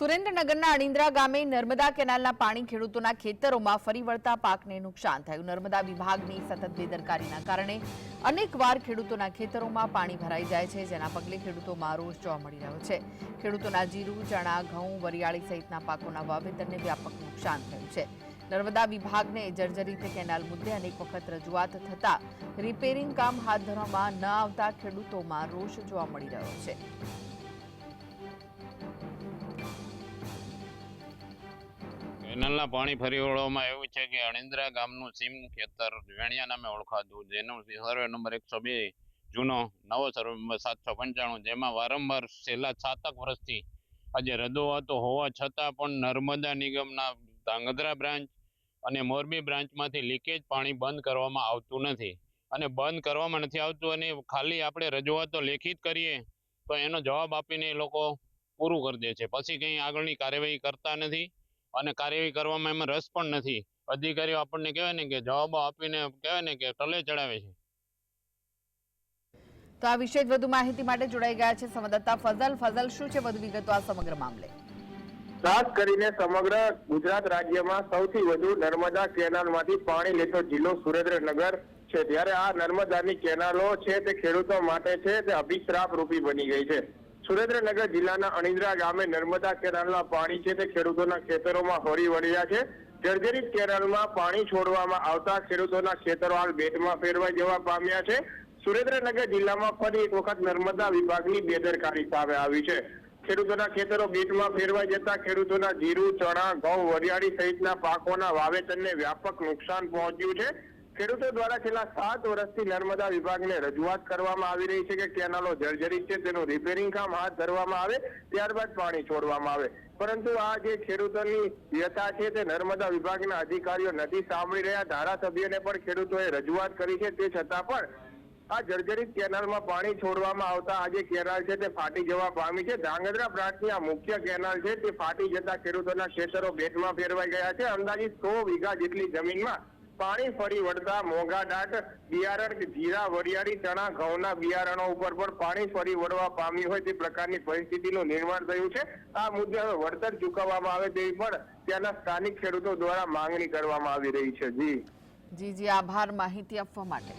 સુરેન્દ્રનગરના અણિંદ્રા ગામે નર્મદા કેનાલના પાણી ખેડૂતોના ખેતરોમાં ફરી વળતા પાકને નુકસાન થયું. નર્મદા વિભાગની સતત બેદરકારીના કારણે અનેકવાર ખેડૂતોના ખેતરોમાં પાણી ભરાઈ જાય છે, જેના પગલે ખેડૂતોમાં રોષ જોવા મળી રહ્યો છે. ખેડૂતોના જીરું, ચણા, ઘઉં, વરિયાળી સહિતના પાકોના વાવેતરને વ્યાપક નુકસાન થયું છે. નર્મદા વિભાગને જર્જરિત કેનાલ મુદ્દે અનેક વખત રજૂઆત થતા રિપેરિંગ કામ હાથ ધરવામાં ન આવતા ખેડૂતોમાં રોષ જોવા મળી રહ્યો છે. કેનાલના પાણી ફરી વળવામાં એવું છે કે અણિંદ્રા ગામનું સીમ ખેતર વેણિયા નામે ઓળખાતું, જેનું સર્વે નંબર એકસો બે, જૂનો નવો સર્વે નંબર સાતસો પંચાણું, જેમાં વારંવાર છેલ્લા સાતક વર્ષથી આજે રજૂઆતો હોવા છતાં પણ નર્મદા નિગમના ધાંગધ્રા બ્રાન્ચ અને મોરબી બ્રાન્ચમાંથી લીકેજ પાણી બંધ કરવામાં આવતું નથી. અને બંધ કરવામાં નથી આવતું અને ખાલી આપણે રજૂઆતો લેખિત કરીએ, તો એનો જવાબ આપીને એ લોકો પૂરું કરી દે છે. પછી કંઈ આગળની કાર્યવાહી કરતા નથી. અને કાર્યવાહી કરવામાં એમાં રસ પણ નથી. અધિકારીઓ આપણને કહેવાય ને કે જવાબો આપીને કહેવાય ને કે ટલે ચડાવે છે. તો આ વિશે વધુ માહિતી માટે જોડાઈ ગયા છે સંવાદદાતા ફઝલ. ફઝલ શું છે વધુ વિગતો આ સમગ્ર મામલે? ખાસ કરીને સમગ્ર ગુજરાત રાજ્યમાં સૌથી વધુ નર્મદા કેનાલમાંથી પાણી લેતો જિલ્લો સુરેન્દ્રનગર છે. ત્યારે આ નર્મદાની કેનાલો છે તે ખેડૂતો માટે છે તે અભિશ્રાપ રૂપી બની ગઈ છે. સુરેન્દ્રનગર જિલ્લાના અણિંદ્રા ગામે નર્મદા કેનાલના પાણી છે તે ખેડૂતોના ખેતરોમાં ફરી વળ્યા છે. જર્જરિત કેનાલમાં પાણી છોડવામાં આવતા ખેડૂતોના ખેતરો હાલ બેટમાં ફેરવાઈ જવા પામ્યા છે. સુરેન્દ્રનગર જિલ્લામાં ફરી એક વખત નર્મદા વિભાગની બેદરકારી સામે આવી છે. ખેડૂતોના ખેતરો બેટમાં ફેરવાઈ જતા ખેડૂતોના જીરું, ચણા, ઘઉં, વરિયાળી સહિતના પાકોના વાવેતરને વ્યાપક નુકસાન પહોંચ્યું છે. ખેડૂતો દ્વારા છેલ્લા સાત વર્ષથી નર્મદા વિભાગને રજૂઆત કરવામાં આવી રહી છે કે કેનાલો જર્જરિત છે, તેનું રિપેરિંગ કામ હાથ ધરવામાં આવે, ત્યારબાદ પાણી છોડવામાં આવે. પરંતુ આ જે ખેડૂતોની વ્યથા છે તે નર્મદા વિભાગના અધિકારીઓ નથી સાંભળી રહ્યા. ધારાસભ્યને પણ ખેડૂતોએ રજૂઆત કરી છે. તે છતાં પણ આ જર્જરિત કેનાલમાં પાણી છોડવામાં આવતા આ જે કેનાલ છે તે ફાટી જવા પામી છે. ધાંગધ્રા પ્રાંતની આ મુખ્ય કેનાલ છે તે ફાટી જતા ખેડૂતોના ખેતરો બેટમાં ફેરવાઈ ગયા છે. અંદાજિત સો વીઘા જેટલી જમીનમાં પાણી ફરી વળતા મોંઘા ડાટ બિયારણ જીરા, વરિયાળી, ચણા, ઘઉંના બિયારણો ઉપર પણ પાણી ફરી વળવા પામ્યું હોય તે પ્રકારની પરિસ્થિતિનું નિર્માણ થયું છે. આ મુદ્દે હવે વળતર ચૂકવવામાં આવે તેવી પણ ત્યાંના સ્થાનિક ખેડૂતો દ્વારા માંગણી કરવામાં આવી રહી છે. જી. જી જી, આભાર. માહિતી આપવા માટે.